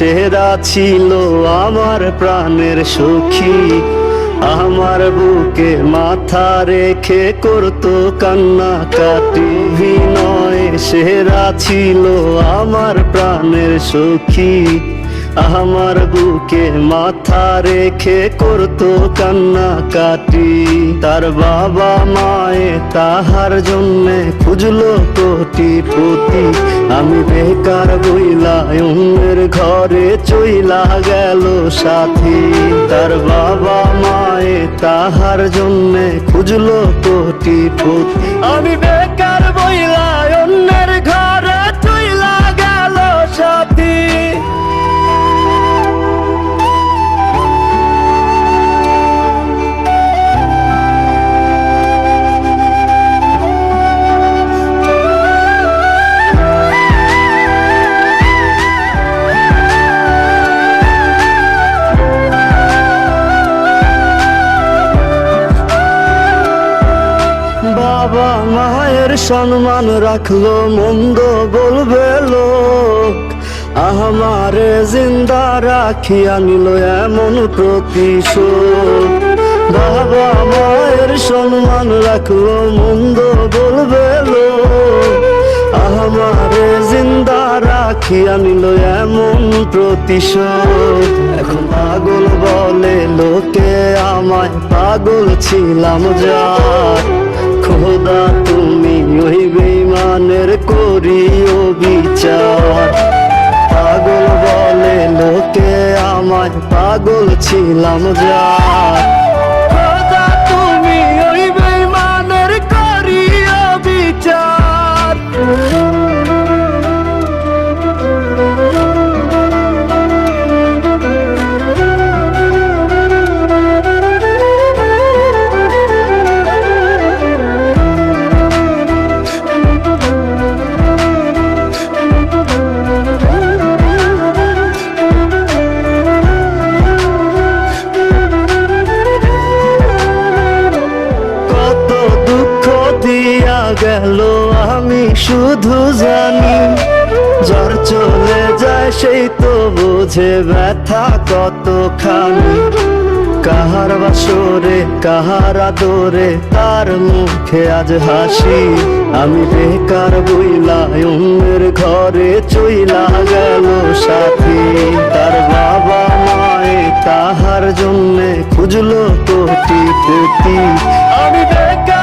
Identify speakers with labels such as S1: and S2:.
S1: সেরা ছিল আমার প্রাণের সখী। আমার বুকে মাথা রেখে করতো কান্না কাটি বিনয় সেরা ছিল আমার প্রাণের সখী। আমার বুকে মাথা রেখে করতো কান্না কাটি তার বাবা মায়ে তাহার জন্যে খুঁজলো কোটি পতি আমি বেকার বইলা অন্যের ঘরে চইলা গেল সাথী। তার বাবা মায়ে তাহার জন্যে খুঁজলো কোটি পতি আমি বেকার বাবা মায়ের সম্মান রাখল, মন্দ বলবে লোক। আমারে জিন্দা রাখিয়া নিল এমন প্রতিশোধ। বাবা মায়ের সম্মান রাখল, মন্দ বলবে লোক। আমারে জিন্দা রাখিয়া নিল এমন প্রতিশোধ। এখন পাগল বলে, লোকে আমায় পাগল ছিলাম যা খোদা, তুমি ওই বেমানের করিও বিচার। পাগল বলে, লোকে আমার পাগল ছিলাম যা। তুমি ওই বেমানের করিও বিচার। গেল, আমি শুধু জানি, জ্বর চলে যায় সেই তো বোঝে ব্যথা কতখানি। কাহার বাসরে, কাহার আদরে, তার মুখে আজ হাসি। আমি বেকার বইলা, অন্যের ঘরে চইলা গেল সাথী। তার বাবা মায়ে তাহার জন্যে খুঁজলো কোটি আমি বেকার